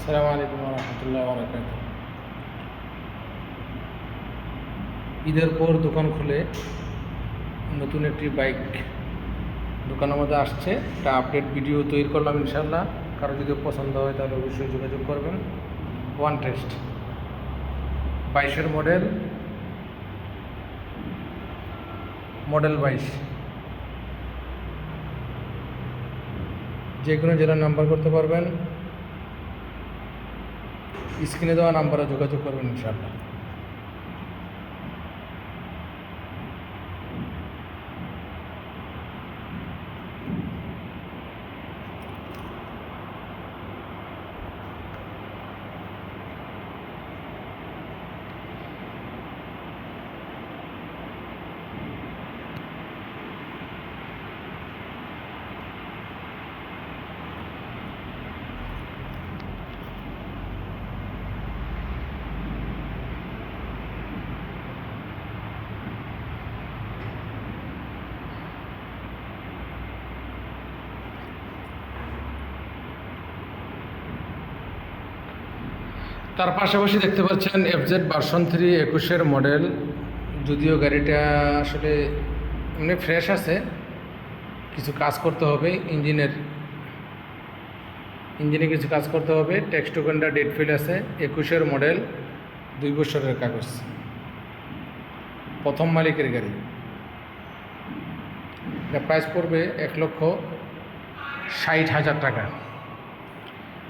আসসালামু আলাইকুম রহমতুল্লাহ বরকাত ঈদের পর দোকান খুলে নতুন একটি বাইক দোকানের মধ্যে আসছে। একটা আপডেট ভিডিও তৈরি করলাম ইনশাল্লাহ কারও যদি পছন্দ হয় তাহলে অবশ্যই যোগাযোগ করবেন। ওয়ান টেস্ট বাইশের মডেল মডেল বাইশ। যে কোনো জেলার নাম্বার করতে পারবেন। স্ক্রিনে দেওয়া নাম্বারে যোগাযোগ করবেন ইনশাআল্লাহ। তার পাশাপাশি দেখতে পাচ্ছেন এফজেড ভার্সন থ্রি একুশের মডেল যদিও গাড়িটা আসলে এমনি ফ্রেশ আছে, কিছু কাজ করতে হবে, ইঞ্জিনের ইঞ্জিনে কিছু কাজ করতে হবে। টেক্সট ডেট ফিল আছে, একুশের মডেল দুই বছরের কাগজ। প্রথম মালিকের গাড়ি। এটা প্রাইস পড়বে এক লক্ষ ষাট হাজার টাকা।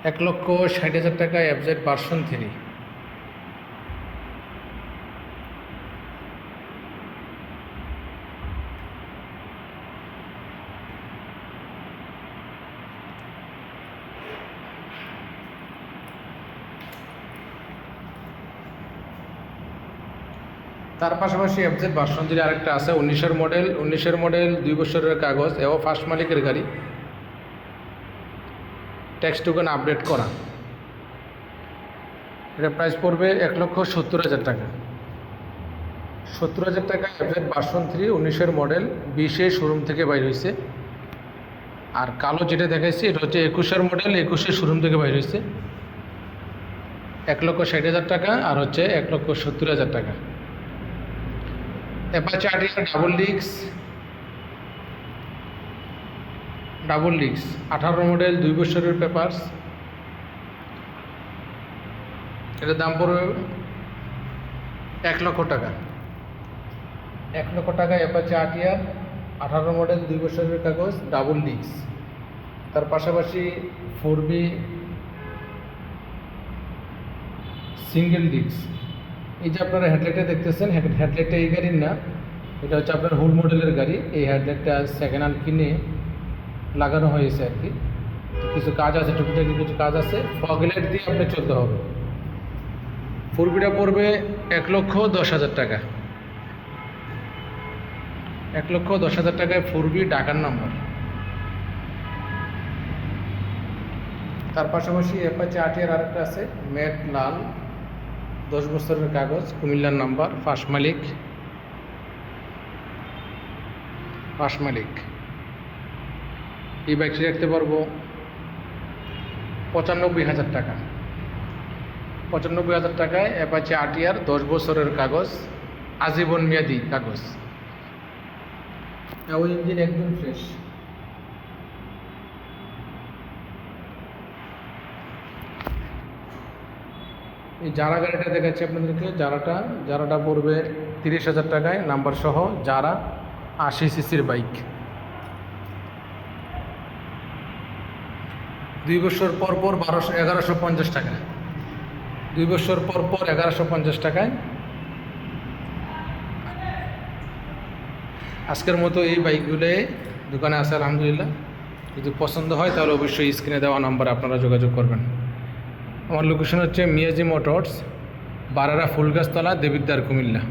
এক লক্ষ ষাট হাজার টাকা অ্যাবজেট ভার্সন থ্রি তার পাশাপাশি এফজেড ভার্সন থ্রি আরেকটা আছে, উনিশের মডেল উনিশের মডেল দুই বছরের কাগজ এবং ফার্স্ট মালিকের গাড়ি। ট্যাক্স টোকেন আপডেট করা। এটা প্রাইস পড়বে এক লক্ষ সত্তর হাজার টাকা। সত্তর হাজার টাকা অ্যাভেট ভার্সন থ্রি উনিশের মডেল বিশে শোরুম থেকে বাইর হয়েছে আর কালো যেটা দেখাইছি, এটা হচ্ছে একুশের মডেল একুশে শোরুম থেকে বাইর হয়েছে এক লক্ষ ষাট হাজার টাকা আর হচ্ছে এক লক্ষ সত্তর হাজার টাকা। অ্যাপাচে ডাবল ডিক্স ডাবল ডিক্স আঠারো মডেল, দুই বছরের পেপারস। এটার দাম পড়বে এক লক্ষ টাকা। এক লক্ষ টাকা অ্যাপাচে আটিয়ার আঠারো মডেল, দুই বছরের কাগজ, ডাবল ডিক্স তার পাশাপাশি ফোর বি সিঙ্গেল ডিক্স এই যে আপনারা হেডলাইটে দেখতেছেন হেডলাইটটা এই গাড়ির না, এটা হচ্ছে আপনার হুল মডেলের গাড়ি। এই হেডলাইটটা সেকেন্ড হ্যান্ড কিনে লাগানো হয়েছে আর কি। কিছু কাজ আছে, টুকিটাকি কিছু কাজ আছে ফগ লাইট দিয়ে আপনি চলতে হবে। ফুরবিটা পড়বে এক লক্ষ দশ হাজার টাকা। এক লক্ষ দশ হাজার টাকায় ফুরবি ডাকার নাম্বার তার পাশাপাশি অ্যাপাচে আটিয়ার আরেকটা আছে ম্যাট লাল, দশ বছরের কাগজ, কুমিল্লার নাম্বার ফার্স্ট মালিক। ফার্স্ট মালিক। এই বাইকটি রাখতে পারব। পঁচানব্বই হাজার টাকা। পঁচানব্বই হাজার টাকায় অ্যাপাচে আটিয়ার দশ বছরের কাগজ আজীবন মেয়াদি কাগজ। ওই ইঞ্জিন একদম ফ্রেশ এই যারা গাড়িটা দেখাচ্ছি আপনাদেরকে। যারাটা যারাটা পড়বে তিরিশ হাজার টাকায়। নাম্বার সহ যারা আশি সিসির বাইক দুই বছর পর পর বারোশো, এগারোশো পঞ্চাশ টাকা দুই বছর পর পর এগারোশো পঞ্চাশ টাকায়। আজকের মতো এই বাইকগুলো দোকানে আছে, আলহামদুলিল্লাহ। যদি পছন্দ হয় তাহলে অবশ্যই স্ক্রিনে দেওয়া নাম্বারে আপনারা যোগাযোগ করবেন। আমার লোকেশন হচ্ছে মিয়াজি মোটরস, বারারা ফুলগাছতলা দেবিদ্দার কুমিল্লা।